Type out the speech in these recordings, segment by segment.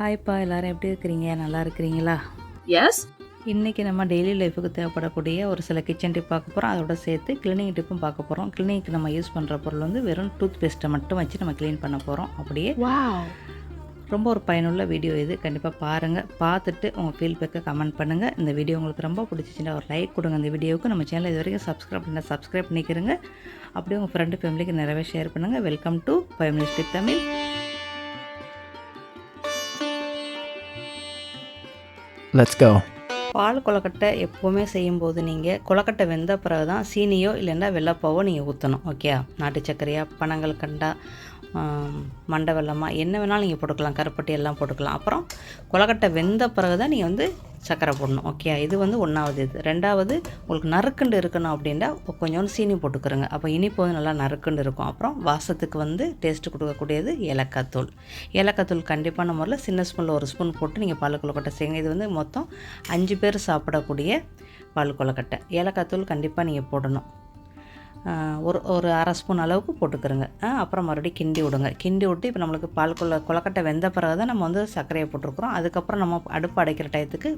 ஹாய்ப்பா எல்லாரும் எப்படி இருக்கிறீங்க? நல்லா இருக்கிறீங்களா? எஸ் இன்றைக்கி நம்ம டெய்லி லைஃபுக்கு தேவைப்படக்கூடிய ஒரு சில கிச்சன் டிப் பார்க்க போகிறோம் அதோட சேர்த்து கிளீனிங் டிப்பும் பார்க்க போகிறோம் கிளீனிங்க்கு நம்ம யூஸ் பண்ணுற பொருள் வந்து வெறும் டூத் பேஸ்ட்டை மட்டும் வச்சு நம்ம க்ளீன் பண்ண போகிறோம் அப்படியே ரொம்ப ஒரு பயனுள்ள வீடியோ இது. கண்டிப்பாக பாருங்கள் பார்த்துட்டு உங்கள் ஃபீட்பேக்கை கமெண்ட் பண்ணுங்கள் இந்த வீடியோ உங்களுக்கு ரொம்ப பிடிச்சிச்சுன்னா ஒரு லைக் கொடுங்க. இந்த வீடியோவுக்கு நம்ம சேனல் இது வரைக்கும் சப்ஸ்கிரைப் பண்ணால் சப்ஸ்கிரைப் பண்ணிக்கிறங்க அப்படியே உங்கள் ஃப்ரெண்டு ஃபேமிலிக்கு நிறையவே ஷேர் பண்ணுங்கள் welcome to five minutes tip Tamil let's go பால் கொலக்கட்டை எப்போவுமே செய்யும்போது நீங்கள் கொலக்கட்டை வெந்த பிறகு தான் சீனியோ இல்லைன்னா வெள்ளப்பாவோ நீங்கள் ஊற்றணும் ஓகே நாட்டு சர்க்கரையாக பனங்கள் கண்டா மண்டை வெள்ளமாக என்ன வேணாலும் நீங்கள் போட்டுக்கலாம் கருப்பட்டி எல்லாம் போட்டுக்கலாம். அப்புறம் கொலக்கட்டை வெந்த பிறகு தான் நீங்கள் வந்து சர்க்கரை போடணும். ஓகே இது வந்து ஒன்றாவது இது. ரெண்டாவது உங்களுக்கு நறுக்குண்டு இருக்கணும் அப்படின்னா கொஞ்சோண்டு சீனி போட்டுக்கிறோங்க. அப்போ இனிப்பு வந்து நல்லா நறுக்குண்டு இருக்கும். அப்புறம் வாசத்துக்கு வந்து டேஸ்ட்டு கொடுக்கக்கூடியது ஏலக்காய் தூள். ஏலக்காய் தூள் கண்டிப்பான முறையில் சின்ன ஸ்பூனில் ஒரு ஸ்பூன் போட்டு நீங்கள் பால் கொட்டை செய்யுங்க. இது வந்து மொத்தம் அஞ்சு பேர் சாப்பிடக்கூடிய பால் கொலக்கட்டை ஏலக்காய் தூள் கண்டிப்பாக நீங்கள் போடணும். ஒரு ஒரு அரை ஸ்பூன் அளவுக்கு போட்டுக்கிறோங்க. அப்புறம் மறுபடியும் கிண்டி விடுங்க. கிண்டி விட்டு இப்போ நம்மளுக்கு பால் கொள்ள கொலக்கட்டை வெந்த பிறகு தான் நம்ம வந்து சர்க்கரையை போட்டிருக்கிறோம். அதுக்கப்புறம் நம்ம அடுப்பு அடைக்கிற டயத்துக்கு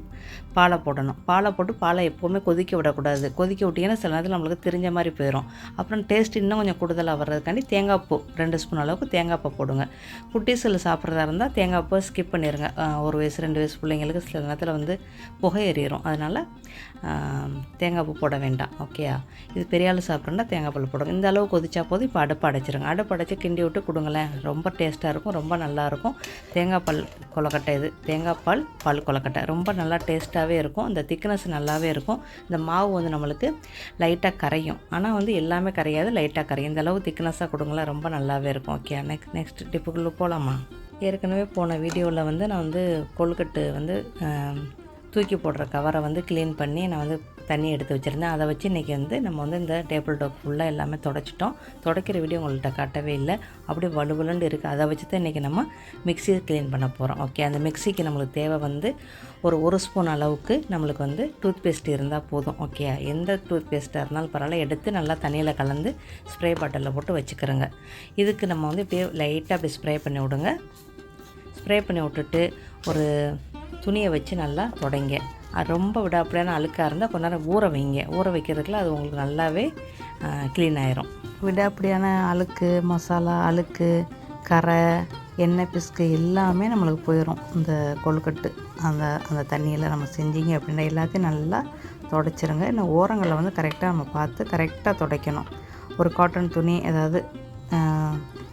பாலை போடணும். பாலை போட்டு பாலை எப்போவுமே கொதிக்க விடக்கூடாது. கொதிக்க விட்டிங்கன்னா சில நேரத்தில் நம்மளுக்கு தெரிஞ்ச மாதிரி போயிடும் அப்புறம் டேஸ்ட் இன்னும் கொஞ்சம் கூடுதலாக வர்றதுக்காண்டி தேங்காய் பூ ரெண்டு ஸ்பூன் அளவுக்கு தேங்காய் பூ போடுங்க. குட்டீஸில் சாப்பிட்றதா இருந்தால் தேங்காய் பூ ஸ்கிப் பண்ணிடுங்க ஒரு வயசு ரெண்டு வயசு பிள்ளைங்களுக்கு சில நேரத்தில் வந்து புகை எறிகிறோம் அதனால் தேங்காய் பூ போட வேண்டாம் ஓகேயா இது பெரிய ஆள் சாப்பிட்றோன்னா தேங்காய் பால் போடுங்க. இந்த அளவு கொதிச்சா போதும் இப்போ அடுப்பு அடைச்சிருங்க. அடுப்பு அடைச்சி கிண்டி விட்டு கொடுங்களேன். ரொம்ப டேஸ்ட்டாக இருக்கும் ரொம்ப நல்லாயிருக்கும் தேங்காய் பால் கொலக்கட்டை இது. தேங்காய் பால் பால் கொலக்கட்டை ரொம்ப நல்லா டேஸ்ட்டாகவே இருக்கும். இந்த திக்னஸ் நல்லாவே இருக்கும். இந்த மாவு வந்து நம்மளுக்கு லைட்டாக கரையும். ஆனால் வந்து எல்லாமே கரையாது லைட்டாக கரையும். இந்த அளவு திக்னஸாக கொடுங்களேன் ரொம்ப நல்லாவே இருக்கும் ஓகே நெக்ஸ்ட் நெக்ஸ்ட் டிப்புக்குள்ளே போகலாமா ஏற்கனவே போன வீடியோவில் வந்து நான் வந்து கொழுக்கட்டு வந்து தூக்கி போடுற கவரை வந்து க்ளீன் பண்ணி நான் வந்து தண்ணி எடுத்து வச்சுருந்தேன். அதை வச்சு இன்றைக்கி வந்து நம்ம வந்து இந்த டேபிள் டாப் ஃபுல்லாக எல்லாமே தொடச்சிட்டோம். துடைக்கிற வீடியோ உங்கள்கிட்ட காட்டவே இல்லை. அப்படியே வலுவலுன்னு இருக்குது அதை வச்சு தான் இன்றைக்கி நம்ம மிக்ஸியை க்ளீன் பண்ண போகிறோம் ஓகே அந்த மிக்ஸிக்கு நம்மளுக்கு தேவை வந்து ஒரு ஒரு ஸ்பூன் அளவுக்கு நம்மளுக்கு வந்து டூத் பேஸ்ட் இருந்தால் போதும். ஓகே எந்த டூத் பேஸ்ட்டாக இருந்தாலும் பரவாயில்ல. எடுத்து நல்லா தண்ணியில் கலந்து ஸ்ப்ரே பாட்டிலில் போட்டு வச்சுக்கிறோங்க. இதுக்கு நம்ம வந்து இப்படியே லைட்டாக அப்படி ஸ்ப்ரே பண்ணி விடுங்க. ஸ்ப்ரே பண்ணி விட்டுட்டு ஒரு துணியை வச்சு நல்லா தொடங்க. அது ரொம்ப விடாப்படியான அழுக்காக இருந்தால் கொஞ்ச நேரம் ஊற வைங்க. ஊற வைக்கிறதுக்குள்ள அது உங்களுக்கு நல்லாவே க்ளீன் ஆயிரும். விடாப்படியான அழுக்கு மசாலா அழுக்கு கரை எண்ணெய் பிஸ்கு எல்லாமே நம்மளுக்கு போயிடும் இந்த கொழுக்கட்டு அந்த அந்த தண்ணியில் நம்ம செஞ்சீங்க அப்படின்னா எல்லாத்தையும் நல்லா தொடச்சிருங்க. இன்னும் ஓரங்களை வந்து கரெக்டாக நம்ம பார்த்து கரெக்டாக துடைக்கணும். ஒரு காட்டன் துணி ஏதாவது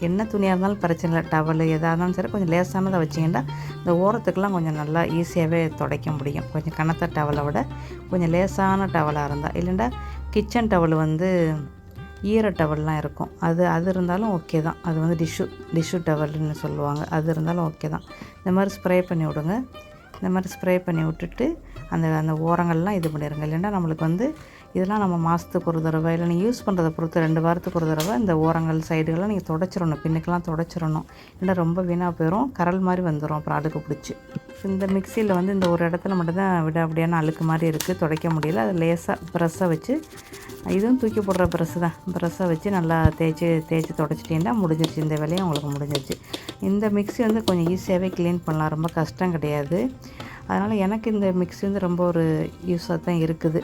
என்ன துணியாக இருந்தாலும் பிரச்சனை இல்லை. டவலு எதாக இருந்தாலும் சரி கொஞ்சம் லேசானதை வச்சிங்கன்னா இந்த ஓரத்துக்கெலாம் கொஞ்சம் நல்லா ஈஸியாகவே துடைக்க முடியும். கொஞ்சம் கனத்த டவலை விட கொஞ்சம் லேசான டவலாக இருந்தால் இல்லைன்னா கிச்சன் டவல் வந்து ஈர டவல்லாம் இருக்கும். அது அது இருந்தாலும் ஓகே தான். அது வந்து டிஷ்யூ டிஷ்யூ டவல்னு சொல்லுவாங்க. அது இருந்தாலும் ஓகே தான். இந்த மாதிரி ஸ்ப்ரே பண்ணி விடுங்க. இந்த மாதிரி ஸ்ப்ரே பண்ணி விட்டுட்டு அந்த அந்த ஓரங்கள்லாம் இது பண்ணிடுங்க இல்லைன்னா நம்மளுக்கு வந்து இதெல்லாம் நம்ம மாதத்துக்கு ஒரு தடவை இல்லை நீங்கள் யூஸ் பண்ணுறதை பொறுத்து ரெண்டு வாரத்துக்கு ஒரு தடவை இந்த ஓரங்கள் சைடுகள்லாம் நீங்கள் தொடச்சிடணும் பின்னுக்கெல்லாம் தொடச்சிடணும் இல்லைன்னா ரொம்ப வீணாக போயிடும் கரல் மாதிரி வந்துடும் அப்புறம் அழுக்கு பிடிச்சி. இந்த மிக்சியில் வந்து இந்த ஒரு இடத்துல மட்டும்தான் விட அப்படியான அழுக்கு மாதிரி இருக்குது துடைக்க முடியல. அது லேசாக ப்ரெஸ்ஸை வச்சு இதுவும் தூக்கி போடுற ப்ரெஸ்ஸு தான். ப்ரெஸ்ஸை வச்சு நல்லா தேய்ச்சி தேய்ச்சி தொடச்சிட்டிங்கன்னா முடிஞ்சிருச்சு. இந்த வேலையும் உங்களுக்கு முடிஞ்சிருச்சு. இந்த மிக்ஸி வந்து கொஞ்சம் ஈஸியாகவே க்ளீன் பண்ணலாம். ரொம்ப கஷ்டம் கிடையாது. அதனால் எனக்கு இந்த மிக்ஸி வந்து ரொம்ப ஒரு யூஸாக தான் இருக்குது.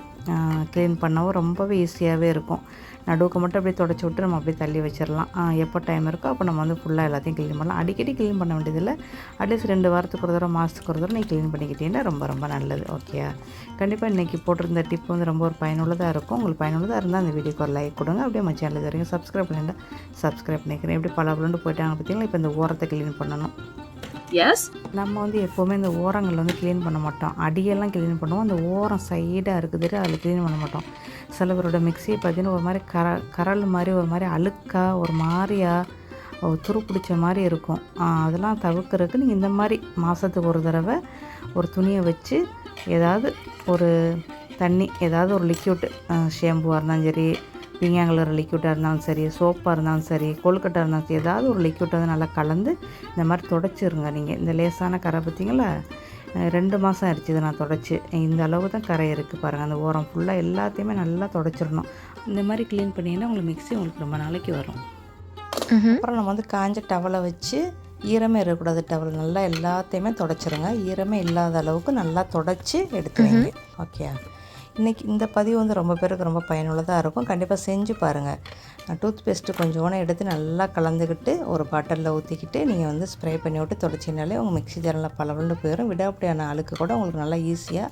க்ளீன் பண்ணவும் ரொம்பவே ஈஸியாகவே இருக்கும். நடுவுக்கு மட்டும் அப்படியே தொடச்சி விட்டு நம்ம அப்படியே தள்ளி வச்சிடலாம் எப்போ டைம் இருக்கோ அப்போ நம்ம வந்து ஃபுல்லாக எல்லாத்தையும் க்ளீன் பண்ணலாம். அடிக்கடி க்ளீன் பண்ண வேண்டியதில்லை. அட்லீஸ்ட் ரெண்டு வாரத்துக்கு ஒரு தடவை மாதத்துக்கு ஒரு தடவை நீ க்ளீன் பண்ணிக்கிட்டீங்கன்னா ரொம்ப ரொம்ப நல்லது. ஓகே கண்டிப்பாக இன்றைக்கி போட்டிருந்த டிப் வந்து ரொம்ப ஒரு பயனுள்ளதாக இருக்கும். உங்களுக்கு பயனுள்ளதாக இருந்தால் அந்த வீடியோக்கு ஒரு லைக் கொடுங்க. அப்படியே நம்ம சேனல் வரைக்கும் சப்ஸ்கிரைப் பண்ணிட்டு சப்ஸ்கிரைப் பண்ணிக்கிறேன் எப்படி பல பலண்டு போயிட்டாங்க பார்த்தீங்கன்னா இப்போ இந்த ஓரத்தை க்ளீன் பண்ணணும். எஸ் நம்ம வந்து எப்போவுமே இந்த ஓரங்கள் வந்து க்ளீன் பண்ண மாட்டோம். அடியெல்லாம் க்ளீன் பண்ணுவோம். அந்த ஓரம் சைடாக இருக்குது அதில் க்ளீன் பண்ண மாட்டோம். சில பேரோட பார்த்தீங்கன்னா ஒரு மாதிரி கர கரல் மாதிரி ஒரு மாதிரி அழுக்காக ஒரு மாதிரியா ஒரு துரு பிடிச்ச மாதிரி இருக்கும். அதெல்லாம் தவிர்க்கிறதுக்கு நீங்கள் இந்த மாதிரி மாதத்துக்கு ஒரு தடவை ஒரு துணியை வச்சு ஏதாவது ஒரு தண்ணி ஏதாவது ஒரு லிக்யூட் ஷேம்புவாக இருந்தாலும் சரி பிங்காங்கலர் லிக்யூட்டாக இருந்தாலும் சரி சோப்பாக இருந்தாலும் சரி கொழுக்கட்டாக இருந்தாலும் சரி ஏதாவது ஒரு லிக்யூட் வந்து நல்லா கலந்து இந்த மாதிரி தொடச்சிருங்க நீங்கள் இந்த லேசான கரை பார்த்தீங்களா? ரெண்டு மாதம் ஆயிடுச்சு இதை நான் தொடச்சி. இந்த அளவு தான் கரை இருக்குது பாருங்கள் அந்த ஓரம் ஃபுல்லாக எல்லாத்தையுமே நல்லா தொடச்சிடணும். இந்த மாதிரி க்ளீன் பண்ணிங்கன்னா உங்களுக்கு மிக்ஸி உங்களுக்கு ரொம்ப நாளைக்கு வரும். அப்புறம் நம்ம வந்து காஞ்ச டவலை வச்சு ஈரமே இருக்கக்கூடாது. டவல் நல்லா எல்லாத்தையுமே தொடச்சிருங்க. ஈரமே இல்லாத அளவுக்கு நல்லா தொடச்சி எடுத்து வைங்க ஓகே இன்றைக்கி இந்த பதிவு வந்து ரொம்ப பேருக்கு ரொம்ப பயனுள்ளதாக இருக்கும். கண்டிப்பாக செஞ்சு பாருங்கள் டூத் பேஸ்ட்டு கொஞ்சோனே எடுத்து நல்லா கலந்துக்கிட்டு ஒரு பாட்டிலில் ஊற்றிக்கிட்டு நீங்கள் வந்து ஸ்ப்ரே பண்ணி விட்டு தொடச்சினாலே உங்கள் மிக்ஸி ஜாரில் பளபளன்னு போயிடும் விடாப்படியான அழுக்கு கூட உங்களுக்கு நல்லா ஈஸியாக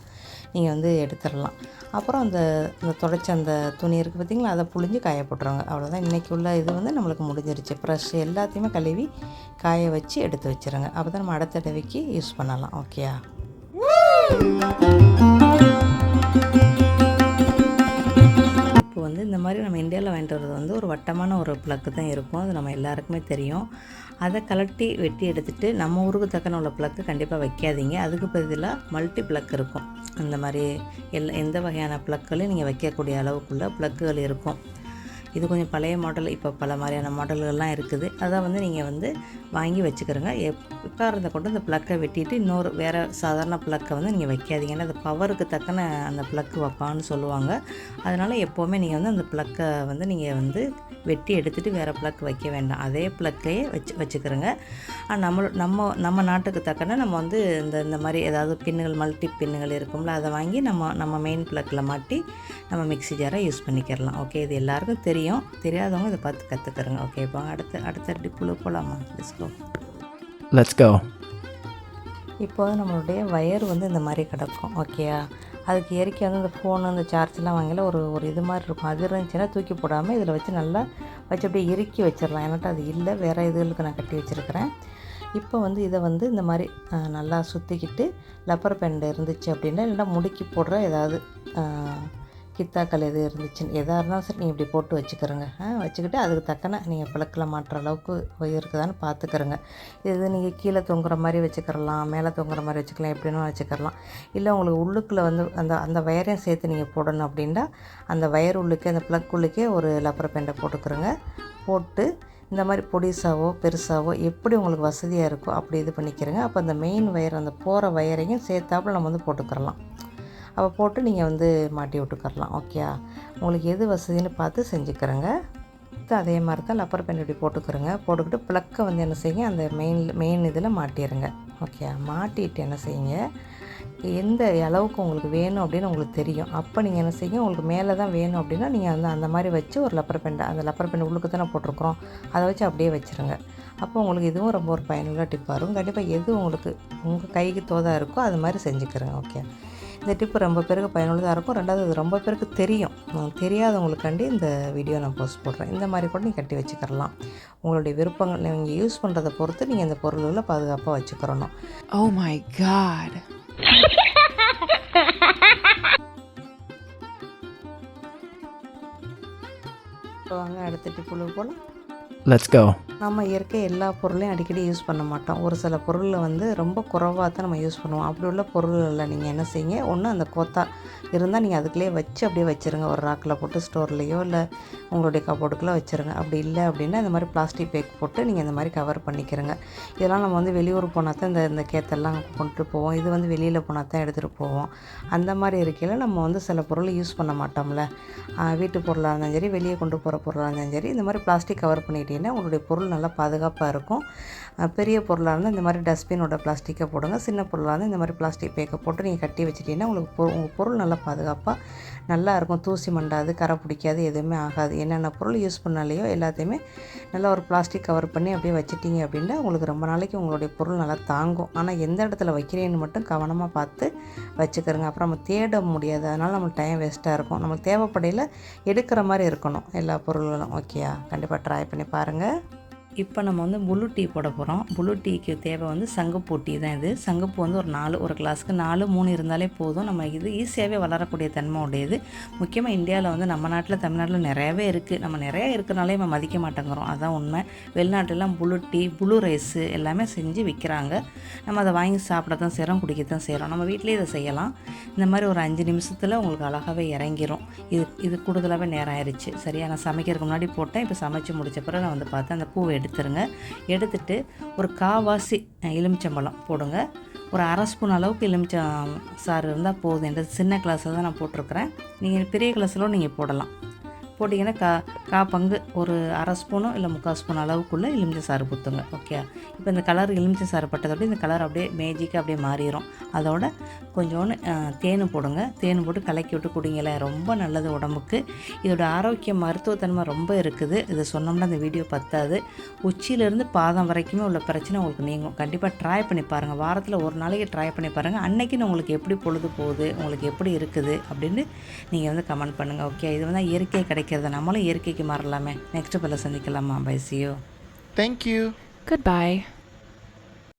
நீங்கள் வந்து எடுத்துடலாம். அப்புறம் அந்த இந்த தொடச்ச அந்த துணி இருக்குது பார்த்தீங்களா அதை புழிஞ்சு காய போட்டுருவாங்க. அவ்வளோதான் இன்றைக்கி உள்ள இது வந்து நம்மளுக்கு முடிஞ்சிருச்சு. ப்ரஷ் எல்லாத்தையுமே கழுவி காய வச்சு எடுத்து வச்சுருங்க. அப்போ தான் நம்ம அடுத்த தடவைக்கு யூஸ் பண்ணலாம். ஓகேயா வட்டமான ஒரு பிளக்கு தான் இருக்கும். அது நம்ம எல்லாருக்குமே தெரியும். அதை கலட்டி வெட்டி எடுத்துகிட்டு நம்ம ஊருக்கு தக்கன உள்ள பிளக்கு கண்டிப்பாக வைக்காதீங்க. அதுக்கு பதிலாக மல்டி பிளக் இருக்கும். அந்த மாதிரி எல் எந்த வகையான பிளக்குகளையும் நீங்கள் வைக்கக்கூடிய அளவுக்குள்ள ப்ளக்குகள் இருக்கும். இது கொஞ்சம் பழைய மாடல் இப்போ பல மாதிரியான மாடல்கள்லாம் இருக்குது. அதை வந்து நீங்கள் வந்து வாங்கி வச்சுக்கிறோங்க. எக்காரத்தை கொண்டு அந்த ப்ளக்கை வெட்டிட்டு இன்னொரு வேறு சாதாரண ப்ளக்கை வந்து நீங்கள் வைக்காதீங்க. ஏன்னா அது பவருக்கு தக்கன அந்த ப்ளக்கு வைப்பான்னு சொல்லுவாங்க. அதனால் எப்போவுமே நீங்கள் வந்து அந்த ப்ளக்கை வந்து நீங்கள் வந்து வெட்டி எடுத்துகிட்டு வேறு ப்ளக் வைக்க வேண்டாம். அதே ப்ளக்கையே வச்சு வச்சுக்கிறோங்க. நம்ம நம்ம நம்ம நாட்டுக்கு தக்கன நம்ம வந்து இந்த இந்த மாதிரி ஏதாவது பின்னுகள் மல்டி பின்னுகள் இருக்கும்ல அதை வாங்கி நம்ம நம்ம மெயின் ப்ளக்கில் மாட்டி நம்ம மிக்ஸி ஜாரை யூஸ் பண்ணிக்கிறலாம். ஓகே இது எல்லாருக்கும் தெரியும். தெரியாதவங்க இதை பார்த்து கற்றுக்கிறங்க ஓகே இப்போ அடுத்த அடுத்த டிப்புல போகலாமா டிஸ்கோ Let's go. இப்போ நம்மளுடைய வயர் வந்து இந்த மாதிரி கிடக்கும். ஓகேயா அதுக்கு இயற்கை வந்து இந்த ஃபோனு இந்த சார்ஜெலாம் வாங்கல. ஒரு ஒரு இது மாதிரி இருக்கும். அது இருந்துச்சுன்னா தூக்கி போடாமல் இதில் வச்சு நல்லா வச்சு அப்படியே இறுக்கி வச்சிடலாம். ஏன்னாட்ட அது இல்லை. வேறு இதுகளுக்கு நான் கட்டி வச்சுருக்கிறேன். இப்போ வந்து இதை வந்து இந்த மாதிரி நல்லா சுற்றிக்கிட்டு லப்பர் பெண்ட் இருந்துச்சு அப்படின்னா இல்லைன்னா முடுக்கி போடுற ஏதாவது கித்தாக்கள் எது இருந்துச்சுன்னு எதாக இருந்தாலும் சரி நீங்கள் இப்படி போட்டு வச்சுக்கிறோங்க. ஆ, வச்சுக்கிட்டு அதுக்கு தக்கன நீங்கள் பிளக்கில் மாட்டுற அளவுக்கு இருக்குதான்னு பார்த்துக்கிறோங்க இது நீங்கள் கீழே தொங்குற மாதிரி வச்சுக்கிறலாம் மேலே தொங்குற மாதிரி வச்சுக்கலாம் எப்படின்னு வச்சுக்கிறலாம். இல்லை உங்களுக்கு உள்ளுக்குள்ளே வந்து அந்த அந்த வயரையும் சேர்த்து நீங்கள் போடணும் அப்படின்னா அந்த வயர் உள்ளுக்கே அந்த ப்ளக் உள்ளுக்கே ஒரு லப்பர் பெண்டை போட்டுக்கிறோங்க. போட்டு இந்த மாதிரி பொடிசாவோ பெருசாவோ எப்படி உங்களுக்கு வசதியாக இருக்கோ அப்படி இது பண்ணிக்கிறங்க. அப்போ அந்த மெயின் வயர் அந்த போகிற வயரையும் சேர்த்தாப்புல நம்ம வந்து போட்டுக்கிறலாம். அப்போ போட்டு நீங்கள் வந்து மாட்டி விட்டுக்கரலாம் ஓகே உங்களுக்கு எது வசதின்னு பார்த்து செஞ்சுக்கிறேங்க. அடுத்து அதே மாதிரி தான் லப்பர் பென் இப்படி போட்டுக்கிறோங்க. போட்டுக்கிட்டு ப்ளக்கை வந்து என்ன செய்யுங்க அந்த மெயின் மெயின் இதில் மாட்டிடுங்க ஓகே மாட்டிட்டு என்ன செய்யுங்க எந்த அளவுக்கு உங்களுக்கு வேணும் அப்படின்னு உங்களுக்கு தெரியும். அப்போ நீங்கள் என்ன செய்யுங்க உங்களுக்கு மேலே தான் வேணும் அப்படின்னா நீங்கள் வந்து அந்த மாதிரி வச்சு ஒரு லப்பர் பெண்டை அந்த லப்பர் பெண்டை உள்ளுக்கு தானே போட்டிருக்குறோம் அதை வச்சு அப்படியே வச்சுருங்க. அப்போ உங்களுக்கு இதுவும் ரொம்ப ஒரு பயனுள்ள டிப்பாக இருக்கும். கண்டிப்பாக எது உங்களுக்கு உங்கள் கைக்கு தோதாக இருக்கோ அது மாதிரி செஞ்சுக்கிறேங்க ஓகே இந்த டிப்பு ரொம்ப பேருக்கு பயனுள்ளதாக இருக்கும். ரெண்டாவது இது ரொம்ப பேருக்கு தெரியும். தெரியாதவங்களுக்காண்டி இந்த வீடியோ நான் போஸ்ட் போடுறேன். இந்த மாதிரி கூட நீங்கள் கட்டி வச்சுக்கிறலாம். உங்களுடைய விருப்பங்கள் நீங்கள் யூஸ் பண்ணுறதை பொறுத்து நீங்கள் இந்த பொருள்களை பாதுகாப்பாக வச்சுக்கிறணும். Oh my god. இப்போ வாங்க அடுத்த டிப்புள்ள போகலாம் லெட்ஸ் கோ நம்ம இயற்கை எல்லா பொருளையும் அடிக்கடி யூஸ் பண்ண மாட்டோம். ஒரு சில பொருளில் வந்து ரொம்ப குறைவாக தான் நம்ம யூஸ் பண்ணுவோம். அப்படி உள்ள பொருள்களில் நீங்கள் என்ன செய்யுங்க? ஒன்று அந்த கோத்தா இருந்தால் நீங்கள் அதுக்குள்ளேயே வச்சு அப்படியே வச்சுருங்க. ஒரு ராக்கில் போட்டு ஸ்டோர்லேயோ இல்லை உங்களுடைய கபோர்டுக்குள்ளே வச்சுருங்க. அப்படி இல்லை அப்படின்னா இந்த மாதிரி பிளாஸ்டிக் பேக் போட்டு நீங்கள் இந்த மாதிரி கவர் பண்ணிக்கிறங்க இதெல்லாம் நம்ம வந்து வெளியூர் போனால் தான் இந்த இந்த கேத்தெல்லாம் கொண்டுட்டு போவோம். இது வந்து வெளியில் போனால் தான் எடுத்துகிட்டு போவோம். அந்த மாதிரி இருக்கையில் நம்ம வந்து சில பொருள் யூஸ் பண்ண மாட்டோம்ல. வீட்டு பொருளாக இருந்தாலும் சரி வெளியே கொண்டு போகிற பொருளாக இருந்தாலும் சரி இந்த மாதிரி பிளாஸ்டிக் கவர் அப்படின்னா உங்களுடைய பொருள் நல்லா பாதுகாப்பாக இருக்கும். பெரிய பொருளாக இருந்தால் இந்த மாதிரி டஸ்ட்பினோட பிளாஸ்டிக்கை போடுங்க. சின்ன பொருளாக இருந்தால் இந்த மாதிரி பிளாஸ்டிக் பேக்கை போட்டு நீங்கள் கட்டி வச்சிட்டிங்கன்னா உங்களுக்கு பொ உங்கள் பொருள் நல்லா பாதுகாப்பாக நல்லா இருக்கும் தூசி மண்டாது கரை பிடிக்காது எதுவுமே ஆகாது. என்னென்ன பொருள் யூஸ் பண்ணாலையோ எல்லாத்தையுமே நல்லா ஒரு பிளாஸ்டிக் கவர் பண்ணி அப்படியே வச்சிட்டிங்க அப்படின்னா உங்களுக்கு ரொம்ப நாளைக்கு உங்களுடைய பொருள் நல்லா தாங்கும். ஆனால் எந்த இடத்துல வைக்கிறேன்னு மட்டும் கவனமாக பார்த்து வச்சுக்கிறோங்க அப்புறம் நம்ம தேட முடியாது. அதனால் நம்மளுக்கு டைம் வேஸ்ட்டாக இருக்கும். நமக்கு தேவைப்படையில் எடுக்கிற மாதிரி இருக்கணும். எல்லா பொருள்களும். ஓகேயா கண்டிப்பாக ட்ரை பண்ணி பாருங்கள் இப்போ நம்ம வந்து புளு டீ போட போகிறோம். புளு டீக்கு தேவை வந்து சங்குப்பூ டீ தான் இது. சங்குப்பூ வந்து ஒரு நாலு ஒரு கிளாஸ்க்கு நாலு மூணு இருந்தாலே போதும். நம்ம இது ஈஸியாகவே வளரக்கூடிய தன்மை உடையது. முக்கியமாக இந்தியாவில் வந்து நம்ம நாட்டில் தமிழ்நாட்டில் நிறையவே இருக்குது நம்ம நிறையா இருக்கிறனாலே நம்ம மதிக்க மாட்டேங்கிறோம். அதான் உண்மை. வெளிநாட்டிலலாம் புளு டீ புளு ரைஸு எல்லாமே செஞ்சு விற்கிறாங்க. நம்ம அதை வாங்கி சாப்பிட தான் செய்கிறோம் குடிக்க தான் செய்கிறோம். நம்ம வீட்டிலேயே இதை செய்யலாம். இந்த மாதிரி ஒரு அஞ்சு நிமிஷத்தில் உங்களுக்கு அழகாகவே இறங்கிரும். இது இது கூடுதலாகவே நேரம் ஆயிடுச்சு சரியா? நான் சமைக்கிறதுக்கு முன்னாடி போட்டேன். இப்போ சமைச்சு முடிச்ச பிறகு நான் வந்து பார்த்தேன். அந்த பூவை எடுத்துருங்க. எடுத்துட்டு ஒரு காவாசி எலுமிச்சம்பழம் போடுங்க. ஒரு அரை ஸ்பூன் அளவுக்கு எலுமிச்சம் சாறு இருந்தால் போதும். இந்த சின்ன கிளாஸில் தான் நான் போட்டிருக்கிறேன். நீங்கள் பெரிய கிளாஸில் நீங்கள் போடலாம். போட்டிங்கன்னா கா கா பங்கு ஒரு அரை ஸ்பூனோ இல்லை முக்கால் ஸ்பூன் அளவுக்குள்ளே எலுமிச்சை சாறு ஊற்றுங்க ஓகே இப்போ இந்த கலர் எலுமிச்சை சாறு பட்டதோட இந்த கலர் அப்படியே மேஜிக்காக அப்படியே மாறிடும் அதோட கொஞ்சோண்டு தேன் போடுங்க. தேன் போட்டு கலக்கி விட்டு குடிங்களேன் ரொம்ப நல்லது உடம்புக்கு. இதோட ஆரோக்கிய மருத்துவத்தன்மை ரொம்ப இருக்குது. இதை சொன்னோம்னா அந்த வீடியோ பத்தாது. உச்சியிலேருந்து பாதம் வரைக்குமே உள்ள பிரச்சனை உங்களுக்கு நீங்கும். கண்டிப்பாக ட்ரை பண்ணி பாருங்கள் வாரத்தில் ஒரு நாளைக்கு ட்ரை பண்ணி பாருங்கள் அன்னைக்குன்னு உங்களுக்கு எப்படி பொழுது போகுது உங்களுக்கு எப்படி இருக்குது அப்படின்னு நீங்கள் வந்து கமெண்ட் பண்ணுங்கள் ஓகே இது வந்து இயற்கை கிடைக்கிறது நம்மளும் இயற்கைக்கு மாறலாமே நெக்ஸ்ட் பிள்ளை சந்திக்கலாமா பை சியோ Thank you. Goodbye.